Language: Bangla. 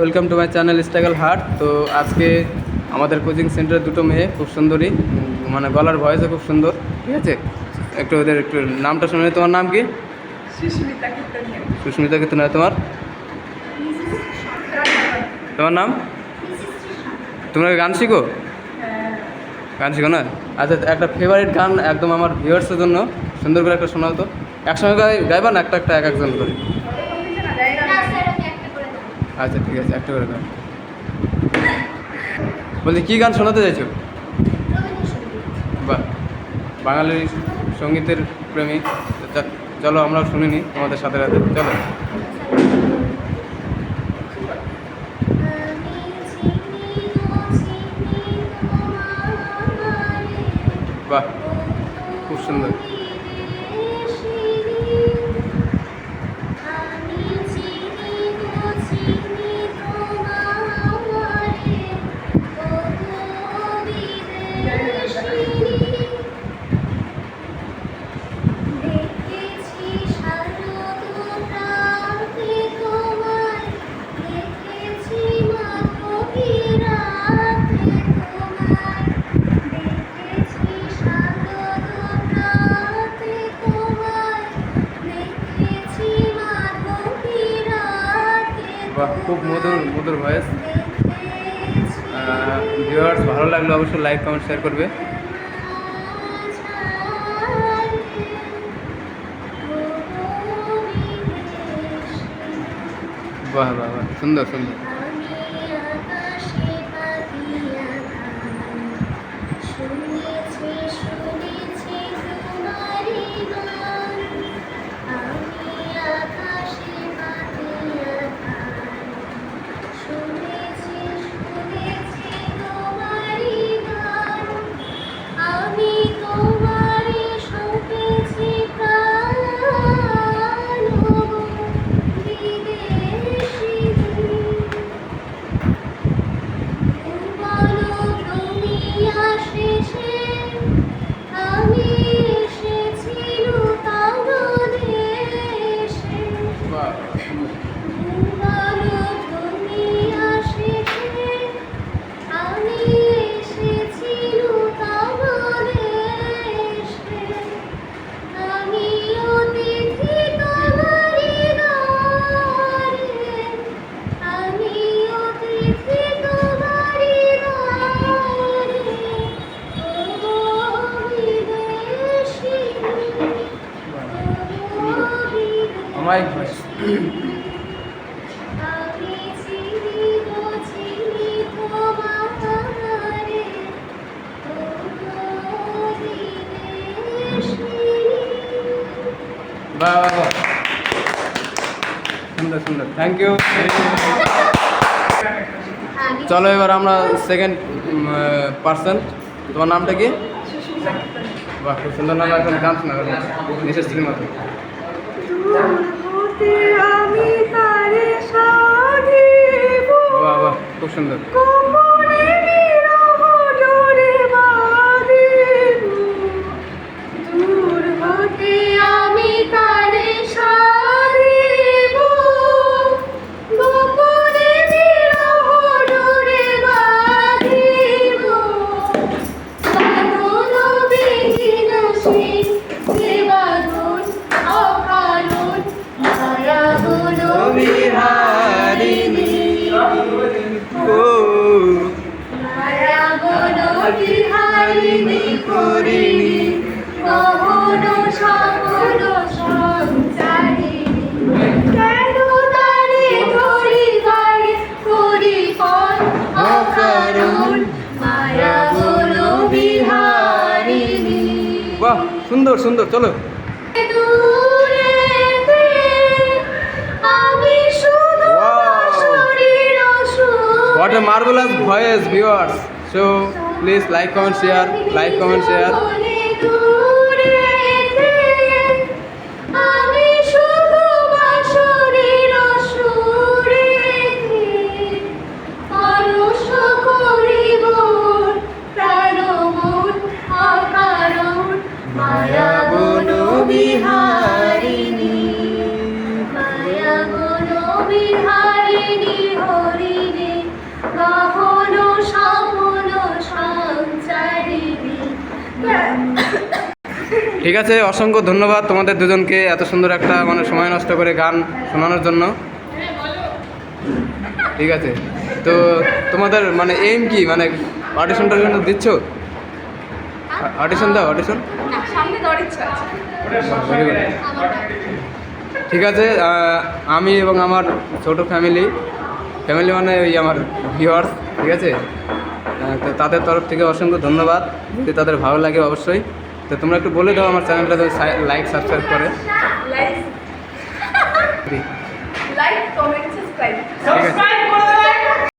Welcome to my channel struggle heart তো আজকে আমাদের কোচিং সেন্টারে দুটো মেয়ে খুব সুন্দরী মানে গলার ভয়েসও খুব সুন্দর ঠিক আছে? একটু ওদের একটু নামটা শুনে তোমার নাম কি? সুস্মিতা সুস্মিতা তোমার? তোমার নাম? তোমরা গান শিখো? গান শিখো না? আচ্ছা একটা ফেভারিট গান একদম আমার ভিউয়ার্সের জন্য সুন্দর করে একটা শোনাও তো। একসঙ্গে গাই- গাইবা না একটা একটা এক একজন করে? আচ্ছা ঠিক আছে, একটা করে গান বলছি, কী গান শোনাতে চাইছো? বাহ বাঙালির সঙ্গীতের প্রেমী। চ- চলো আমরা শুনিনি তোমাদের সাথে সাথে। চলো। বাহ, খুব সুন্দর। খুব মধুর মধুর ভয়েস ভিউয়ার্স ভালো লাগলে অবশ্যই লাইক কমেন্ট শেয়ার করবে। বাহ বাহ বাহ সুন্দর সুন্দর। অমায়িক ভয়েস সুন্দর সুন্দর। থ্যাংক ইউ চলো এবার আমরা সেকেন্ড পার্সন তোমার নামটা কি? বাহ খুব সুন্দর নাম এখন গান শোনা নিশেষ মতো সুন্দর। হলো বিহারিণী করিণী সকল সঞ্চারিণী। কেন তারে ধরি গাড়ি করি পর অকারণ? মায়া হলো বিহারিণী। বাহ সুন্দর সুন্দর চলো! What a marvelous voice, viewers. So please like, comment, share, like, comment, share. আমি ঠিক আছে, অসংখ্য ধন্যবাদ তোমাদের দুজনকে এত সুন্দর একটা মানে সময় নষ্ট করে গান শোনানোর জন্য। ঠিক আছে, তো তোমাদের মানে এইম কি? মানে অডিশনটার জন্য দিচ্ছ? অডিশন দাও অডিশন ঠিক আছে আমি এবং আমার ছোট ফ্যামিলি ফ্যামিলি মানে ওই আমার ভিওয়ার্স ঠিক আছে? তো তাদের তরফ থেকে অসংখ্য ধন্যবাদ। যদি তাদের ভালো লাগে অবশ্যই। তো তোমরা একটু বলে দাও আমার চ্যানেলটা লাইক সাবস্ক্রাইব করে। লাইক লাইক কমেন্ট সাবস্ক্রাইব ঠিক আছে